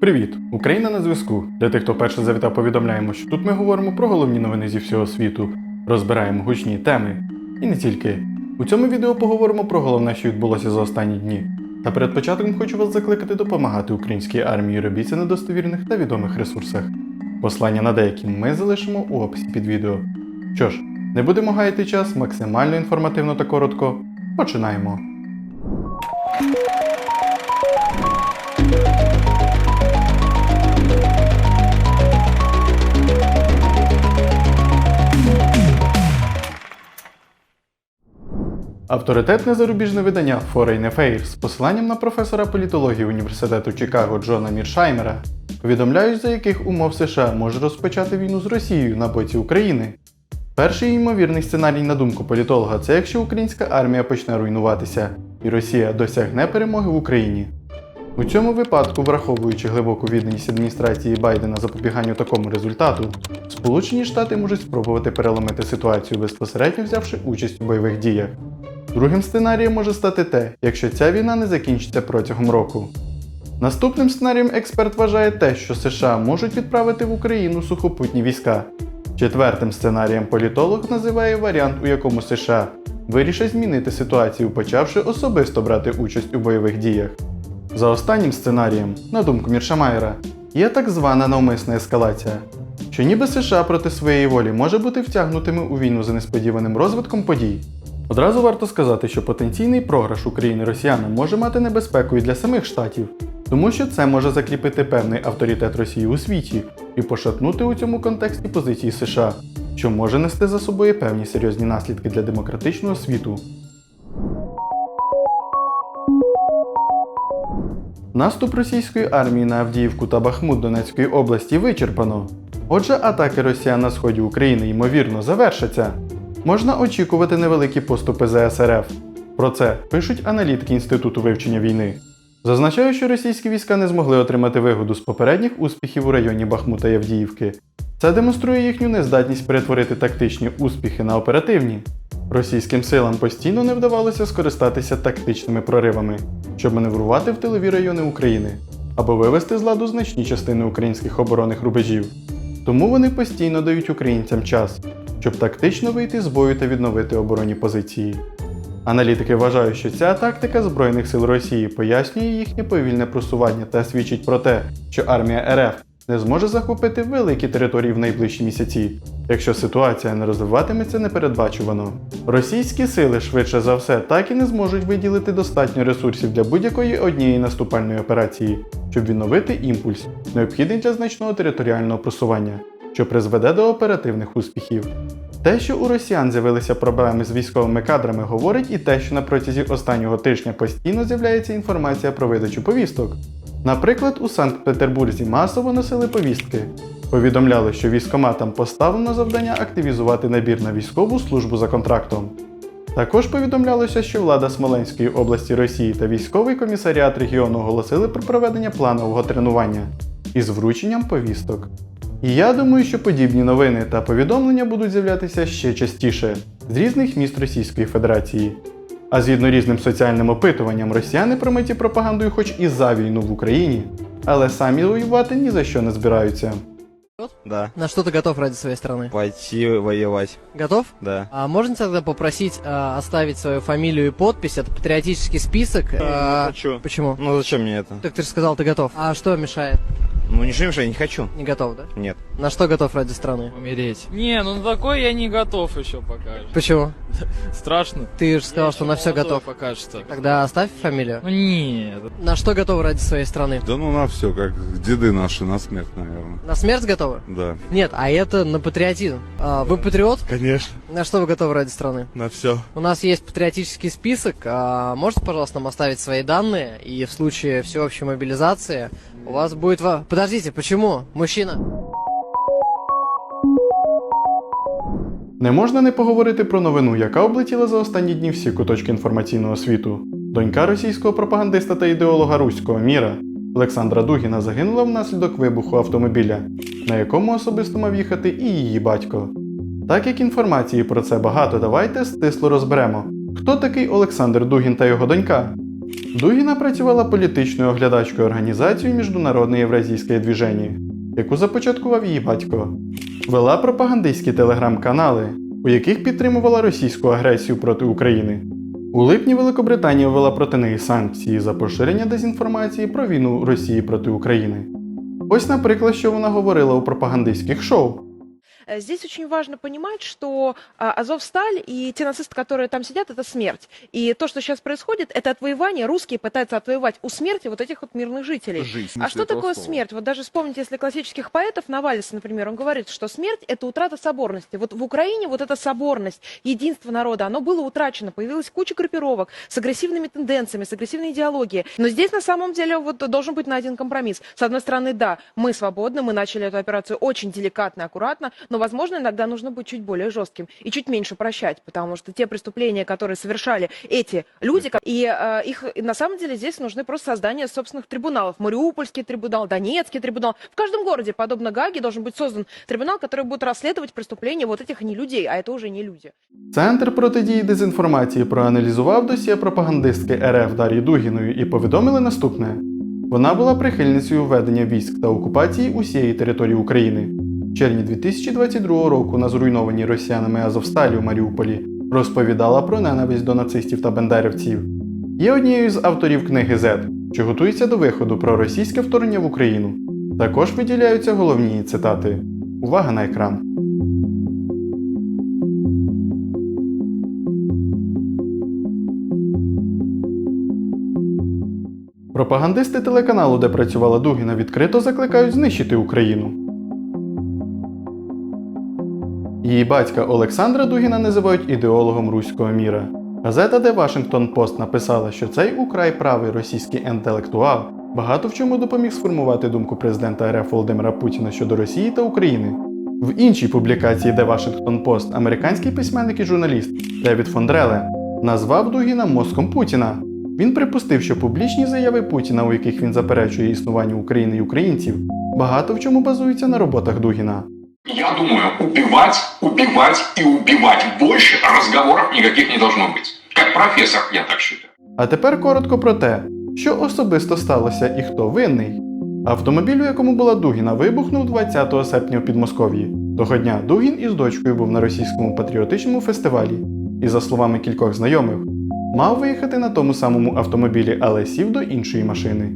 Привіт! Україна на зв'язку. Для тих, хто перше завітав, повідомляємо, що тут ми говоримо про головні новини зі всього світу, розбираємо гучні теми. І не тільки. У цьому відео поговоримо про головне, що відбулося за останні дні. Та перед початком хочу вас закликати допомагати українській армії робіть це на достовірних та відомих ресурсах. Послання на деякі ми залишимо у описі під відео. Що ж, не будемо гаяти час, максимально інформативно та коротко. Починаємо. Авторитетне зарубіжне видання Foreign Affairs з посиланням на професора політології університету Чикаго Джона Міршаймера повідомляють, за яких умов США може розпочати війну з Росією на боці України. Перший ймовірний сценарій, на думку політолога, це якщо українська армія почне руйнуватися і Росія досягне перемоги в Україні. У цьому випадку, враховуючи глибоку відданість адміністрації Байдена запобіганню такому результату, Сполучені Штати можуть спробувати переломити ситуацію, безпосередньо взявши участь у бойових діях. Другим сценарієм може стати те, якщо ця війна не закінчиться протягом року. Наступним сценарієм експерт вважає те, що США можуть відправити в Україну сухопутні війська. Четвертим сценарієм політолог називає варіант, у якому США вирішать змінити ситуацію, почавши особисто брати участь у бойових діях. За останнім сценарієм, на думку Міршамайера, є так звана навмисна ескалація, що ніби США проти своєї волі може бути втягнутими у війну за несподіваним розвитком подій. Одразу варто сказати, що потенційний програш України росіянам може мати небезпеку і для самих штатів, тому що це може закріпити певний авторитет Росії у світі і пошатнути у цьому контексті позиції США, що може нести за собою певні серйозні наслідки для демократичного світу. Наступ російської армії на Авдіївку та Бахмут Донецької області вичерпано. Отже, атаки росіян на сході України ймовірно завершаться. Можна очікувати невеликі поступи ЗСРФ. Про це пишуть аналітики Інституту вивчення війни. Зазначаю, що російські війська не змогли отримати вигоду з попередніх успіхів у районі Бахмута і Авдіївки. Це демонструє їхню нездатність перетворити тактичні успіхи на оперативні. Російським силам постійно не вдавалося скористатися тактичними проривами, щоб маневрувати в тилові райони України або вивести з ладу значні частини українських оборонних рубежів. Тому вони постійно дають українцям час, щоб тактично вийти з бою та відновити оборонні позиції. Аналітики вважають, що ця тактика Збройних сил Росії пояснює їхнє повільне просування та свідчить про те, що армія РФ не зможе захопити великі території в найближчі місяці, якщо ситуація не розвиватиметься непередбачувано. Російські сили швидше за все так і не зможуть виділити достатньо ресурсів для будь-якої однієї наступальної операції, щоб відновити імпульс, необхідний для значного територіального просування, що призведе до оперативних успіхів. Те, що у росіян з'явилися проблеми з військовими кадрами, говорить і те, що на протязі останнього тижня постійно з'являється інформація про видачу повісток. Наприклад, у Санкт-Петербурзі масово носили повістки. Повідомляли, що військоматам поставлено завдання активізувати набір на військову службу за контрактом. Також повідомлялося, що влада Смоленської області Росії та військовий комісаріат регіону оголосили про проведення планового тренування із врученням повісток. І я думаю, що подібні новини та повідомлення будуть з'являтися ще частіше з різних міст Російської Федерації. А згідно різним соціальним опитуванням, росіяни промиті пропагандою хоч і за війну в Україні, але самі воювати ні за що не збираються. Да. На что ты готов ради своей страны? Пойти воевать. Готов? Да. А можно тогда попросить а, оставить свою фамилию и подпись? Это патриотический список. А, хочу. Почему? Ну зачем мне это? Так ты же сказал, ты готов. А что мешает? Ну ничего не мешает, не хочу. Не готов, да? Нет. На что готов ради страны? Умереть. Не, ну на такой я не готов еще пока. Почему? Страшно. Ты же сказал, Я что на все готов. Пока что. Тогда оставь фамилию. Ну нет. На что готовы ради своей страны? Да ну на все, как деды наши, на смерть, наверное. На смерть готовы? Да. Нет, а это на патриотизм. А, вы патриот? Конечно, На что вы готовы ради страны? на все. У нас есть патриотический список. А можете, пожалуйста, нам оставить свои данные? И в случае всеобщей мобилизации у вас будет... во- Подождите, почему? Мужчина. Не можна не поговорити про новину, яка облетіла за останні дні всі куточки інформаційного світу. Донька російського пропагандиста та ідеолога руського міра Олександра Дугіна загинула внаслідок вибуху автомобіля, на якому особисто мав їхати і її батько. Так як інформації про це багато, давайте стисло розберемо, хто такий Олександр Дугін та його донька. Дугіна працювала політичною оглядачкою організації Міжнародне Євразійське движення, яку започаткував її батько. Вела пропагандистські телеграм-канали, у яких підтримувала російську агресію проти України. У липні Великобританія ввела проти неї санкції за поширення дезінформації про війну Росії проти України. Ось, наприклад, що вона говорила у пропагандистських шоу. Э, Здесь очень важно понимать, что а, Азовсталь и те нацисты, которые там сидят, это смерть. И то, что сейчас происходит, это отвоевание. Русские пытаются отвоевать у смерти вот этих вот мирных жителей. а что такое смерть? Вот даже вспомните, если классических поэтов, Навалиса, например, он говорит, что смерть – это утрата соборности. Вот в Украине вот эта соборность, единство народа, оно было утрачено. Появилась куча группировок с агрессивными тенденциями, с агрессивной идеологией. Но здесь на самом деле вот должен быть найден компромисс. С одной стороны, да, мы свободны, мы начали эту операцию очень деликатно, аккуратно, но, возможно, иногда нужно быть чуть более жестким и чуть меньше прощать, потому что те преступления, которые совершали эти люди, ко- и э, их и на самом деле здесь нужны просто создание собственных трибуналов. Мариупольский трибунал, Донецкий трибунал. В каждом городе, подобно Гаге, должен быть создан трибунал, который будет расследовать преступления вот этих не людей, а это уже не люди. Центр протидії дезінформації проаналізував досьє пропагандистки РФ Дар'ї Дугіною і повідомили наступне: вона була прихильницею введення військ та окупації усієї території України. В червні 2022 року на зруйнованій росіянами Азовсталі у Маріуполі розповідала про ненависть до нацистів та бендерівців. Є однією з авторів книги Z, що готується до виходу про російське вторгнення в Україну. Також виділяються головні цитати. Увага на екран. Пропагандисти телеканалу, де працювала Дугіна, відкрито закликають знищити Україну. Її батька Олександра Дугіна називають ідеологом руського міра. Газета The Washington Post написала, що цей украй правий російський інтелектуал багато в чому допоміг сформувати думку президента РФ Володимира Путіна щодо Росії та України. В іншій публікації The Washington Post американський письменник і журналіст Девід Фондреле назвав Дугіна мозком Путіна. Він припустив, що публічні заяви Путіна, у яких він заперечує існування України і українців, багато в чому базуються на роботах Дугіна. Я думаю, убивать, убивать и убивать. Больше разговоров никаких не должно быть. Как профессор, я так считаю. А тепер коротко про те, що особисто сталося і хто винний. Автомобіль, у якому була Дугіна, вибухнув 20 серпня у Підмосков'ї. Того дня Дугін із дочкою був на російському патріотичному фестивалі і, за словами кількох знайомих, мав виїхати на тому самому автомобілі, але сів до іншої машини.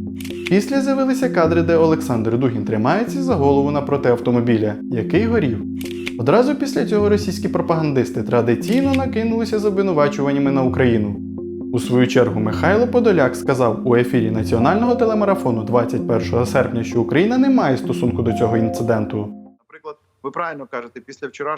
Після з'явилися кадри, де Олександр Дугін тримається за голову напроти автомобіля, який горів. Одразу після цього російські пропагандисти традиційно накинулися з обвинувачуваннями на Україну. У свою чергу Михайло Подоляк сказав у ефірі національного телемарафону 21 серпня, що Україна не має стосунку до цього інциденту. Наприклад, ви правильно кажете, після Києву,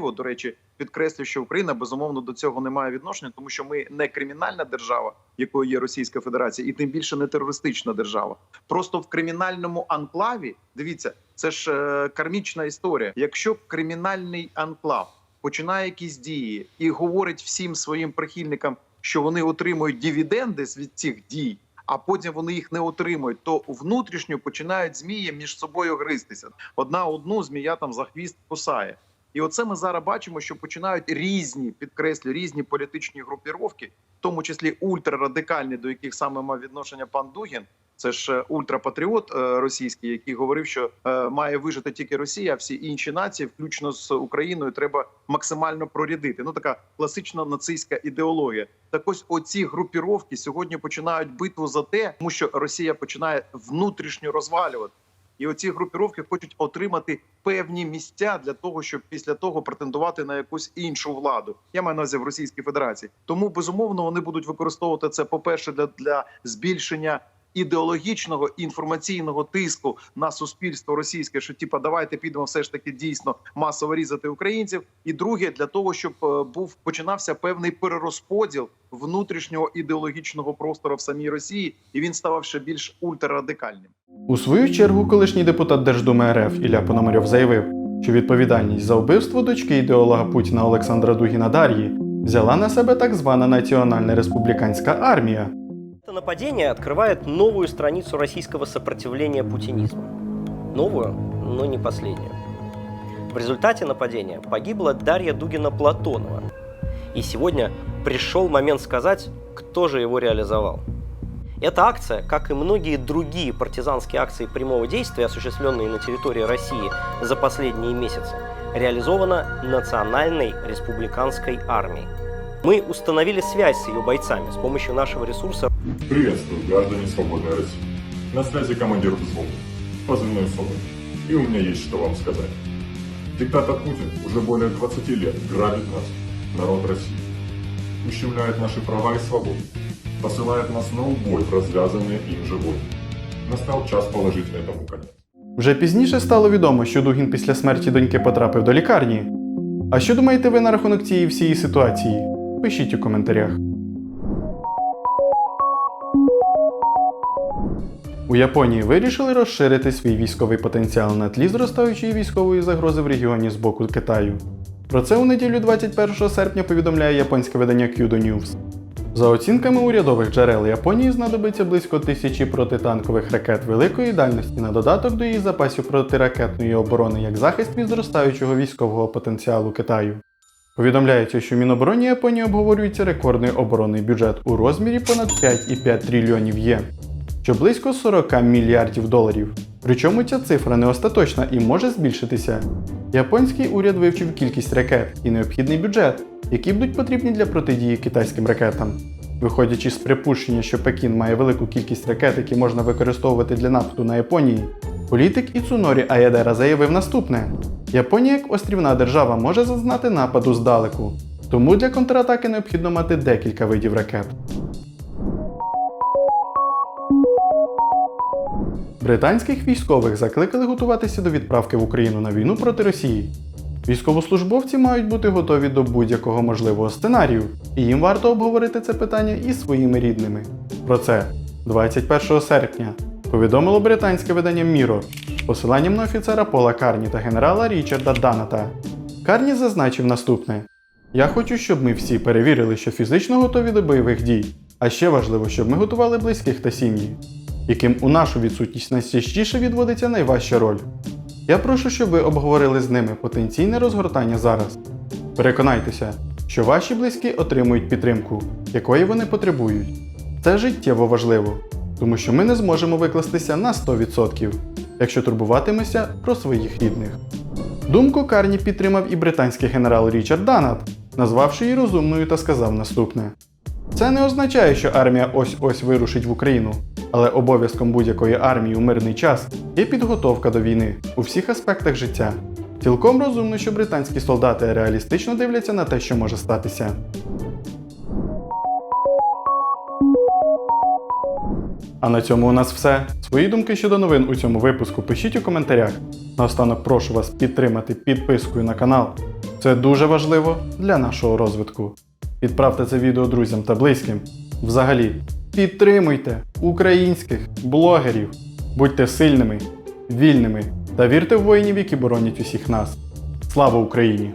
до речі, підкреслю, що Україна безумовно до цього не має відношення, тому що ми не кримінальна держава, якою є Російська Федерація, і тим більше не терористична держава. Просто в кримінальному анклаві, дивіться, це ж е, кармічна історія. Якщо кримінальний анклав починає якісь дії і говорить всім своїм прихильникам, що вони отримують дивіденди від цих дій. А потім вони їх не отримують, то внутрішньо починають змії між собою гристися. Одна одну змія там за хвіст кусає. І оце ми зараз бачимо, що починають різні, підкреслю, різні політичні групіровки, в тому числі ультрарадикальні, до яких саме мав відношення пан Дугін. Це ж е, ультрапатріот е, російський, який говорив, що е, має вижити тільки Росія, а всі інші нації, включно з Україною, треба максимально прорядити. Ну така класична нацистська ідеологія. Так ось оці групіровки сьогодні починають битву за те, тому що Росія починає внутрішньо розвалювати. І оці групіровки хочуть отримати певні місця для того, щоб після того претендувати на якусь іншу владу. Я маю на увазі в Російській Федерації. Тому безумовно вони будуть використовувати це, по-перше, для, для збільшення ідеологічного інформаційного тиску на суспільство російське, що типа давайте підемо все ж таки дійсно масово різати українців. І друге, для того, щоб е, був починався певний перерозподіл внутрішнього ідеологічного простору в самій Росії, і він ставав ще більш ультрарадикальним. У свою чергу, колишній депутат Держдуми РФ Ілля Пономарьов заявив, що відповідальність за вбивство дочки ідеолога Путіна Олександра Дугіна Дар'ї взяла на себе так звана Національна республіканська армія. Нападение открывает новую страницу российского сопротивления путинизму. Новую, но не последнюю. В результате нападения погибла Дарья Дугина-Платонова. И сегодня пришел момент сказать, кто же его реализовал. Эта акция, как и многие другие партизанские акции прямого действия, осуществленные на территории России за последние месяцы, реализована Национальной республиканской армией. Мы установили связь с ее бойцами с помощью нашего ресурса Приветствую, граждане свободной России. На связи командир взвода, позывной Соболь. И у меня есть что вам сказать. Диктатор Путин уже более 20 лет грабит нас, народ России. Ущемляет наши права и свободы. Посылает нас на убой в развязанные им же войны. Настал час положить этому конец. Вже пізніше стало відомо, що Дугін після смерті доньки потрапив до лікарні. А що думаєте ви на рахунок цієї всієї ситуації? Пишіть у коментарях. У Японії вирішили розширити свій військовий потенціал на тлі зростаючої військової загрози в регіоні з боку Китаю. Про це у неділю 21 серпня повідомляє японське видання Kyodo News. За оцінками урядових джерел Японії знадобиться близько тисячі протитанкових ракет великої дальності на додаток до її запасів протиракетної оборони як захист від зростаючого військового потенціалу Китаю. Повідомляється, що в Мінобороні Японії обговорюється рекордний оборонний бюджет у розмірі понад 5,5 трильйонів єн, що близько 40 мільярдів доларів. Причому ця цифра не остаточна і може збільшитися. Японський уряд вивчив кількість ракет і необхідний бюджет, які будуть потрібні для протидії китайським ракетам. Виходячи з припущення, що Пекін має велику кількість ракет, які можна використовувати для нападу на Японії, політик Іцунорі Аядера заявив наступне: Японія як острівна держава може зазнати нападу здалеку, тому для контратаки необхідно мати декілька видів ракет. Британських військових закликали готуватися до відправки в Україну на війну проти Росії. Військовослужбовці мають бути готові до будь-якого можливого сценарію, і їм варто обговорити це питання із своїми рідними. Про це 21 серпня повідомило британське видання з посиланням на офіцера Пола Карні та генерала Річарда Даната. Карні зазначив наступне: Я хочу, щоб ми всі перевірили, що фізично готові до бойових дій, а ще важливо, щоб ми готували близьких та сім'ї, яким у нашу відсутність найчастіше відводиться найважча роль. Я прошу, щоб ви обговорили з ними потенційне розгортання зараз. Переконайтеся, що ваші близькі отримують підтримку, якої вони потребують. Це життєво важливо, тому що ми не зможемо викластися на 100%, якщо турбуватимемося про своїх рідних. Думку Карні підтримав і британський генерал Річард Данат, назвавши її розумною та сказав наступне: Це не означає, що армія ось-ось вирушить в Україну, але обов'язком будь-якої армії у мирний час є підготовка до війни у всіх аспектах життя. Цілком розумно, що британські солдати реалістично дивляться на те, що може статися. А на цьому у нас все. Свої думки щодо новин у цьому випуску пишіть у коментарях. Наостанок прошу вас підтримати підпискою на канал. Це дуже важливо для нашого розвитку. Відправте це відео друзям та близьким. Взагалі, підтримуйте українських блогерів. Будьте сильними, вільними та вірте в воїнів, які боронять усіх нас. Слава Україні!